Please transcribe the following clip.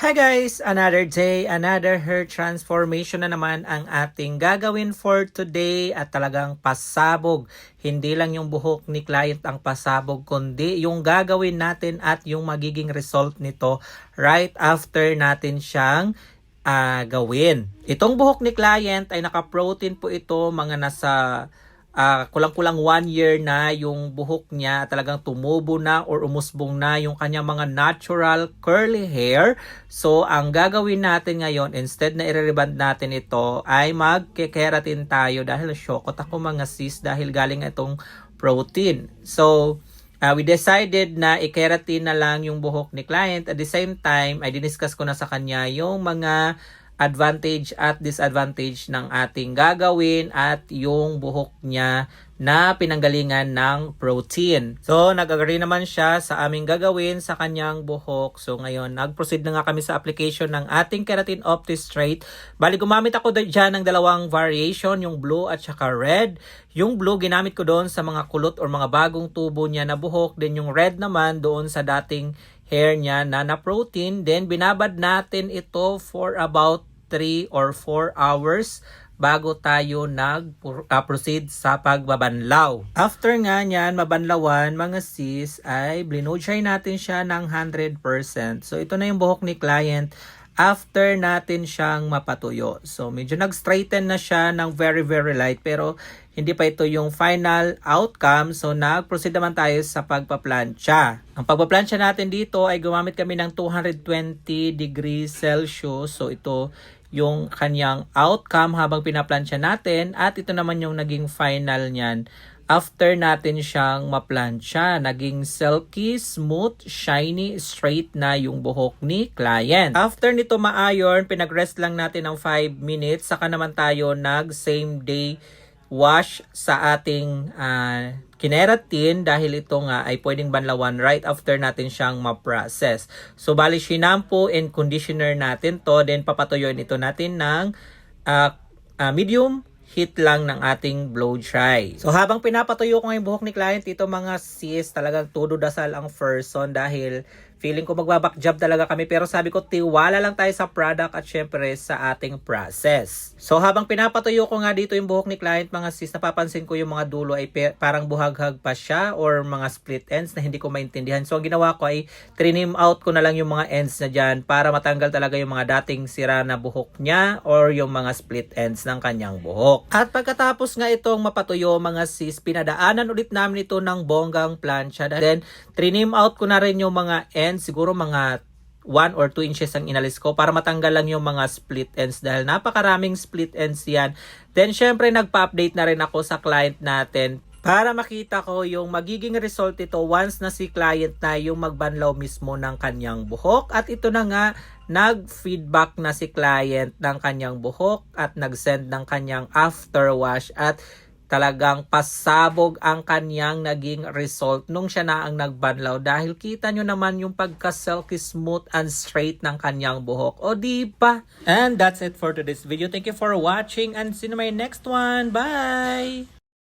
Hi guys! Another day, another hair transformation na naman ang ating gagawin for today at talagang pasabog. Hindi lang yung buhok ni client ang pasabog kundi yung gagawin natin at yung magiging result nito right after natin siyang ah, gawin. Itong buhok ni client ay naka-protein po ito mga nasa ah, kulang-kulang one year na yung buhok niya talagang tumubo na or umusbong na yung kanyang mga natural curly hair. So, ang gagawin natin ngayon, instead na i-reband natin ito, ay mag-keratin tayo dahil syokot ako mga sis dahil galing itong protein. So, ah, we decided na i-keratin na lang yung buhok ni client. At the same time, ay diniscuss ko na sa kanya yung mga advantage at disadvantage ng ating gagawin at yung buhok niya na pinanggalingan ng protein. So, nag-agree naman siya sa aming gagawin sa kanyang buhok. So, ngayon, nag-proceed na nga kami sa application ng ating Keratin Opti Straight. Bali, gumamit ako dyan ng dalawang variation, yung blue at saka red. Yung blue, ginamit ko doon sa mga kulot or mga bagong tubo niya na buhok. Then, yung red naman doon sa dating hair niya na na-protein. Then, binabad natin ito for about 3 or 4 hours bago tayo nag-proceed sa pagbabanlaw. After nga niyan, mabanlawan, mga sis, ay blinodshine natin siya ng 100%. So, ito na yung buhok ni client after natin siyang mapatuyo. So, medyo nag-straighten na siya ng very, very light. Pero, hindi pa ito yung final outcome. So, nag-proceed naman tayo sa pagpaplansya. Ang pagpaplansya natin dito ay gumamit kami ng 220 degrees Celsius. So, ito yung kanyang outcome habang pinaplansya natin. At ito naman yung naging final niyan after natin siyang maplansya, naging silky, smooth, shiny, straight na yung buhok ni client. After nito ma-iron, pinag-rest lang natin ng 5 minutes, saka naman tayo nag same day wash sa ating uh, kineratin dahil ito nga ay pwedeng banlawan right after natin siyang ma-process. So, bali, shampoo and conditioner natin to, then papatuyuin ito natin ng uh, uh, medium heat lang ng ating blow dry. So habang pinapatuyo ko yung buhok ni client, ito mga sis, talagang todo dasal ang person dahil feeling ko magbaback job talaga kami pero sabi ko tiwala lang tayo sa product at syempre sa ating process. So habang pinapatuyo ko nga dito yung buhok ni client mga sis, napapansin ko yung mga dulo ay parang buhaghag pa siya or mga split ends na hindi ko maintindihan. So ang ginawa ko ay trim out ko na lang yung mga ends na dyan para matanggal talaga yung mga dating sira na buhok niya or yung mga split ends ng kanyang buhok. At pagkatapos nga itong mapatuyo mga sis, pinadaanan ulit namin ito ng bonggang plancha. Then trim out ko na rin yung mga ends siguro mga 1 or 2 inches ang inalis ko para matanggal lang yung mga split ends dahil napakaraming split ends yan. Then syempre nagpa-update na rin ako sa client natin para makita ko yung magiging result ito once na si client na yung magbanlaw mismo ng kanyang buhok. At ito na nga, nag-feedback na si client ng kanyang buhok at nag-send ng kanyang after wash at talagang pasabog ang kanyang naging result nung siya na ang nagbanlaw dahil kita nyo naman yung pagka-silky smooth and straight ng kanyang buhok. O di ba? And that's it for today's video. Thank you for watching and see you in my next one. Bye!